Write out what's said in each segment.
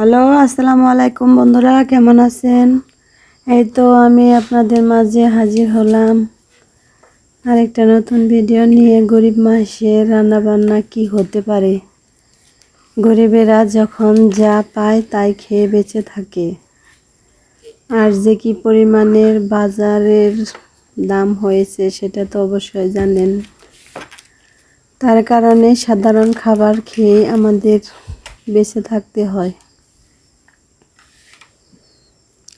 Hello, আসসালামু আলাইকুম বন্ধুরা, কেমন আছেন? এই তো আমি আপনাদের মাঝে হাজির হলাম আরেকটা নতুন ভিডিও নিয়ে, গরিব মাসের রান্নাবান্না কি হতে পারে? গরিবেরা যখন যা পায় তাই খেয়ে বেঁচে থাকে। আর যে কি পরিমাণের বাজারের দাম হয়েছে সেটা তো অবশ্যই জানেন। তার কারণে সাধারণ খাবার খেয়ে আমাদের বেঁচে থাকতে হয়।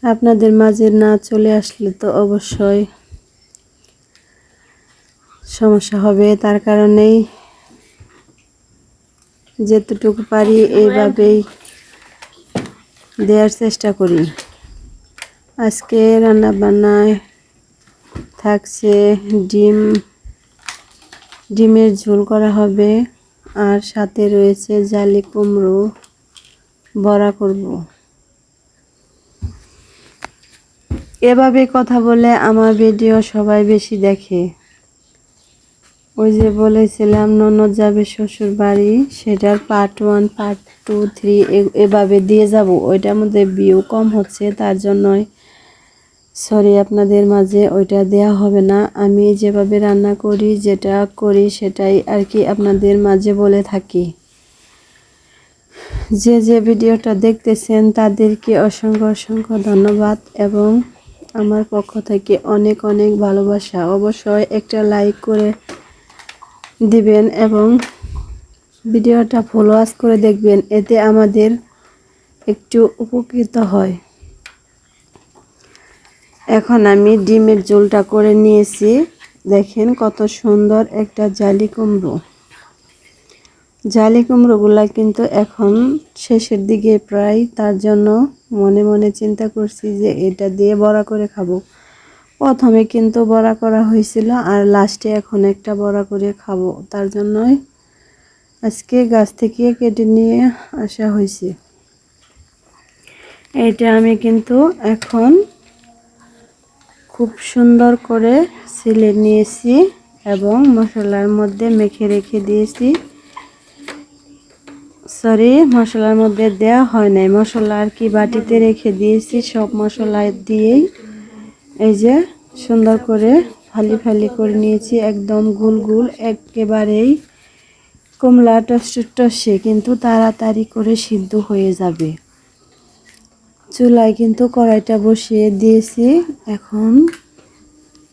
আপনাদের মাঝে না চলে আসলে তো অবশ্যই সমস্যা হবে, তার কারণেই যেতটুকু পারি এইভাবেই দেওয়ার চেষ্টা করি। আজকে রান্না বান্নায় থাকছে ডিম, ডিমের ঝোল করা হবে আর সাথে রয়েছে জালি কুমড়ো বড়া করব। এভাবে কথা বলে আমার ভিডিও সবাই বেশি দেখে। ওই যে বলেছিলাম, ননদ যাবে শ্বশুর বাড়ি, সেটার part one part two three এভাবে দিয়ে যাব। ওইটার মধ্যে ভিউ কম হচ্ছে, তার জন্যই সরি আপনাদের মাঝে ওইটা দেয়া হবে না। আমি যেভাবে রান্না করি, যেটা করি, সেটাই আর কি আপনাদের মাঝে বলে থাকি। যে যে ভিডিওটা দেখতেছেন, তাদেরকে অসংখ্য অসংখ্য ধন্যবাদ এবং আমার পক্ষ থেকে অনেক অনেক ভালোবাসা। অবশ্যই একটা লাইক করে দিবেন এবং ভিডিওটা ফলোয়াস করে দেখবেন। এতে আমাদের একটু উপকৃত হয়। এখন আমি ডিমের ঝোলটা করে নিয়েছি। দেখেন কত সুন্দর একটা জালি কুমড়ো। জালি কুমড়োগুলা কিন্তু এখন শেষের দিকে প্রায় তার জন্য মনে মনে চিন্তা করছি যে এটা দিয়ে বড়া করে খাব। প্রথমে কিন্তু বড়া করা হয়েছিল আর লাস্টে এখন একটা বড়া করে খাব। তার জন্যই আজকে গাছ থেকে কেটে নিয়ে আসা হয়েছে। এটা আমি কিন্তু এখন খুব সুন্দর করে সিলে নিয়েছি এবং মশলার মধ্যে মেখে রেখে দিয়েছি। সরি, মশলার মধ্যে দেওয়া হয় নাই। মশলা আর কি বাটিতে রেখে দিয়েছি, সব মশলা দিয়েই। এই যে, সুন্দর করে ফালি ফালি করে নিয়েছি, একদম গুল গুল, একেবারেই কমলা টস টসে, কিন্তু তাড়াতাড়ি করে সিদ্ধ হয়ে যাবে। চুলায় কিন্তু কড়াইটা বসিয়ে দিয়েছি। এখন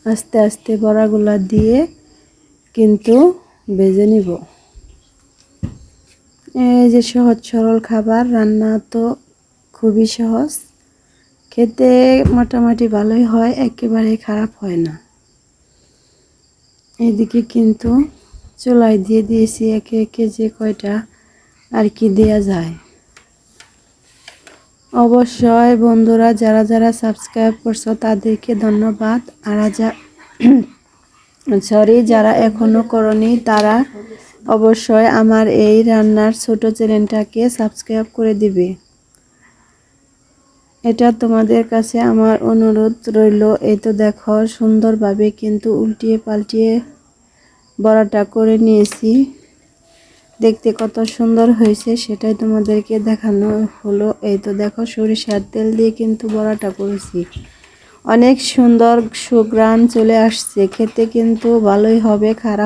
আস্তে আস্তে বড়াগুলা দিয়ে কিন্তু বেজে নিব। এই যে সহজ সরল খাবার, রান্না তো খুবই সহজ। খেতে মোটামুটি ভালোই হয়, একেবারে খারাপ হয় না। এদিকে কিন্তু চুলায় দিয়ে দিয়েছি একে একে যে কয়টা আর কি দেয়া যায়। অবশ্যই বন্ধুরা, যারা যারা সাবস্ক্রাইব করছ তাদেরকে ধন্যবাদ। আর যা সরি যারা এখনও করনি, তারা অবশ্যই আমার এই রান্নার ছোট চ্যানেলটাকে সাবস্ক্রাইব করে দিবে। এটা তোমাদের কাছে আমার অনুরোধ রইল, এই তো দেখো সুন্দরভাবে কিন্তু উল্টিয়ে পাল্টিয়ে বড়াটা করে নিয়েছি। দেখতে কত সুন্দর হয়েছে সেটাই তোমাদেরকে দেখানো হলো। এই তো দেখো সরিষার তেল দিয়ে কিন্তু বড়াটা করেছি। অনেক সুন্দর সুগ্রান চলে আসছে, খেতে কিন্তু ভালোই হবে, খারাপ